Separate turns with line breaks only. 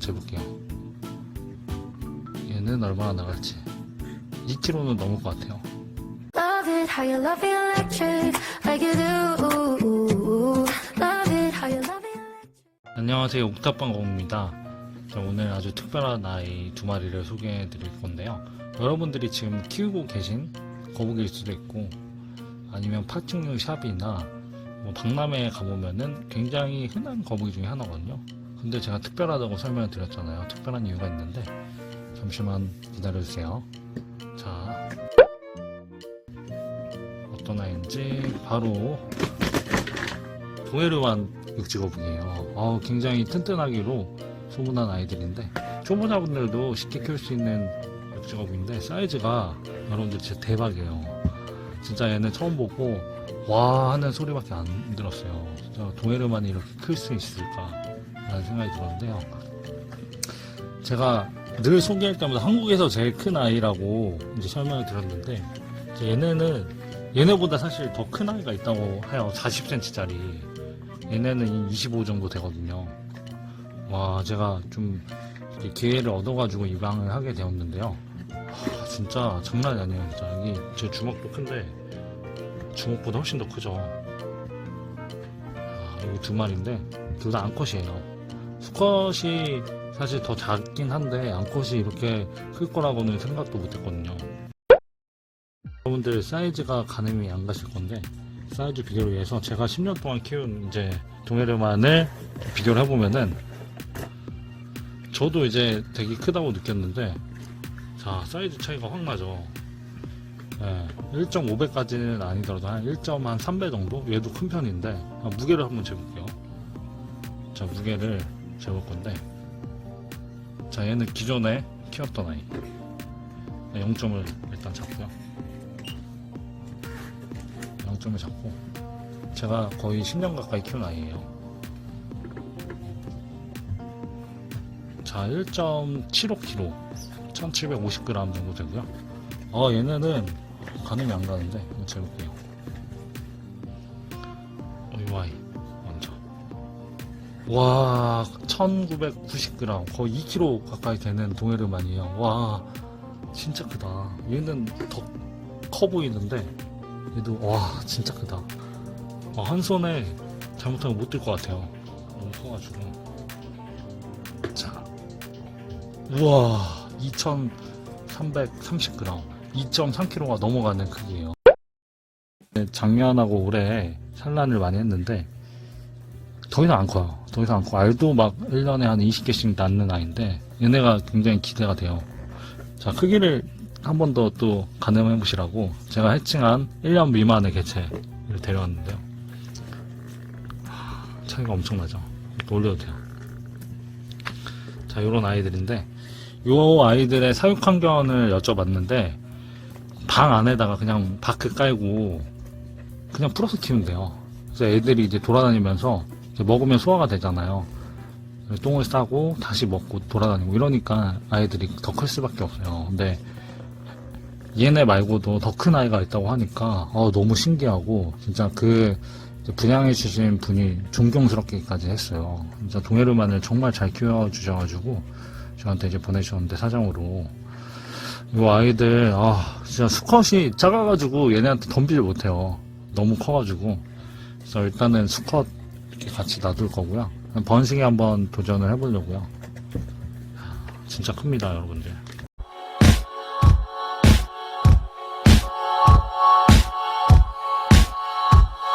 재볼게요. 얘는 얼마나 나갈지. 2kg는 넘을 것 같아요. 안녕하세요. 옥탑방 공입니다. 자, 오늘 아주 특별한 아이 두 마리를 소개해 드릴 건데요. 여러분들이 지금 키우고 계신 거북이일 수도 있고, 아니면 파충류 샵이나 뭐 박람회에 가보면은 굉장히 흔한 거북이 중에 하나거든요. 근데 제가 특별하다고 설명을 드렸잖아요. 특별한 이유가 있는데, 잠시만 기다려주세요. 자, 어떤 아이인지 바로 도에르만 육지거북이에요. 어, 굉장히 튼튼하기로 소문난 아이들인데 초보자분들도 쉽게 키울 수 있는 육지거북인데 사이즈가 여러분들 진짜 대박이에요. 진짜 얘는 처음 보고 와 하는 소리밖에 안 들었어요. 도에르만이 이렇게 클 수 있을까 라는 생각이 들었는데요. 제가 늘 소개할 때마다 한국에서 제일 큰 아이라고 이제 설명을 드렸는데 얘네는 얘네보다 사실 더 큰 아이가 있다고 해요. 40cm짜리. 얘네는 25 정도 되거든요. 와, 제가 좀 기회를 얻어가지고 입양을 하게 되었는데요. 하, 진짜 장난이 아니에요. 진짜 여기 제 주먹도 큰데 주먹보다 훨씬 더 크죠. 아, 여기 두 마리인데 둘 다 암컷이에요. 수컷이 사실 더 작긴 한데 암컷이 이렇게 클 거라고는 생각도 못했거든요. 여러분들 사이즈가 가늠이 안 가실 건데 사이즈 비교를 위해서 제가 10년 동안 키운 이제 동해르만을 비교를 해보면은 저도 이제 되게 크다고 느꼈는데 자 사이즈 차이가 확 나죠. 예, 1.5배까지는 아니더라도 한 1.3배 정도? 얘도 큰 편인데 아, 무게를 한번 재볼게요. 자 무게를 재볼 건데 자 얘는 기존에 키웠던 아이 0점을 일단 잡고요 0점을 잡고 제가 거의 10년 가까이 키운 아이예요. 자, 1.75kg, 1,750g 정도 되고요. 어, 얘네는 가늠이 안 가는데 한번 재볼게요. 어이 와이 먼저. 와, 1,990g, 거의 2kg 가까이 되는 동해르만이에요. 와, 진짜 크다. 얘는 더 커 보이는데 얘도 와 진짜 크다. 와, 한 손에 잘못하면 못 들 것 같아요. 너무 커가지고. 자 우와 2330g 2.3kg가 넘어가는 크기예요. 네, 작년하고 올해 산란을 많이 했는데 더 이상 안 커요 더 이상 안 커. 알도 막 1년에 한 20개씩 낳는 아이인데 얘네가 굉장히 기대가 돼요 자 크기를 한 번 더 또 가늠해 보시라고 제가 해칭한 1년 미만의 개체를 데려왔는데요. 하, 차이가 엄청나죠. 또 올려도 돼요. 자, 요런 아이들인데 요 아이들의 사육 환경을 여쭤봤는데 방 안에다가 그냥 바크 깔고 그냥 풀어서 키우면 돼요. 그래서 애들이 이제 돌아다니면서 먹으면 소화가 되잖아요. 똥을 싸고 다시 먹고 돌아다니고 이러니까 아이들이 더 클 수밖에 없어요. 근데 얘네 말고도 더 큰 아이가 있다고 하니까 어, 너무 신기하고 진짜 그 분양해 주신 분이 존경스럽게까지 했어요. 진짜 동해르만을 정말 잘 키워 주셔가지고 저한테 이제 보내주셨는데 사장으로 이 아이들 아 진짜 수컷이 작아가지고 얘네한테 덤비질 못해요. 너무 커가지고 그래서 일단은 수컷 같이 놔둘 거고요. 번식에 한번 도전을 해보려고요. 진짜 큽니다, 여러분들.